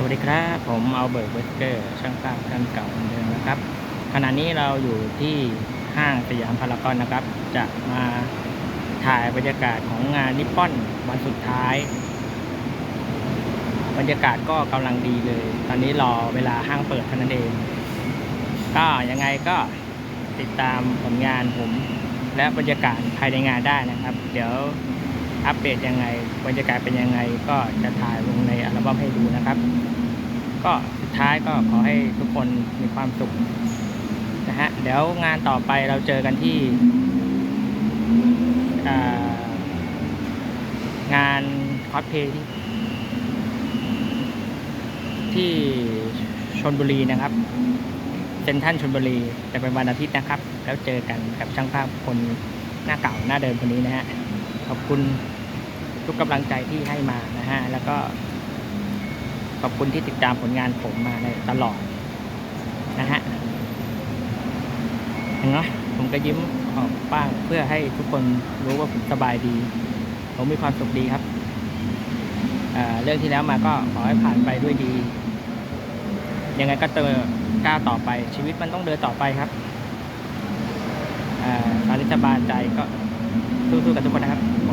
สวัสดีครับผมเอาเบิร์กเวสเกอร์ ช่างภาพท่านเก่าเหมือนเดิมนะครับ ขณะนี้เราอยู่ที่ห้างสยามพารากอนนะครับ จะมาถ่ายบรรยากาศของงานนิปปอนวันสุดท้าย บรรยากาศก็กำลังดีเลย ตอนนี้รอเวลาห้างเปิดเท่านั้นเอง ก็ยังไงก็ติดตามผลงานผมและบรรยากาศภายในงานได้นะครับ เดี๋ยว อัปเดตยังไงบรรยากาศเป็นยังไง ก็จะถ่ายลงในอัลบั้มให้ดูนะครับ ก็สุดท้ายก็ขอให้ทุกคนมีความสุขนะฮะเดี๋ยวงานต่อไปเราเจอกันที่งานคอสเพลย์ที่ที่ชนบุรีนะครับเซนทรันชนบุรีจะเป็นวันอาทิตย์นะครับ แล้วเจอกันกับช่างภาพคนหน้าเก่าหน้าเดิมคนนี้นะฮะ ขอบคุณทุกกำลังใจที่ให้มานะฮะ แล้วก็ขอบคุณที่ติดตามผลงานผมมาในตลอดนะฮะเห็นไหมผมก็ยิ้มออกบ้างเพื่อให้ทุกคนรู้ว่าผมสบายดี ผมมีความสุขดีครับเเรื่องที่แล้วมาก็ขอให้ผ่านไปด้วยดี ยังไงก็เจอก้าต่อไป ชีวิตมันต้องเดินต่อไปครับอ่อตอนนี้สบายใจก็ สู้ๆกับ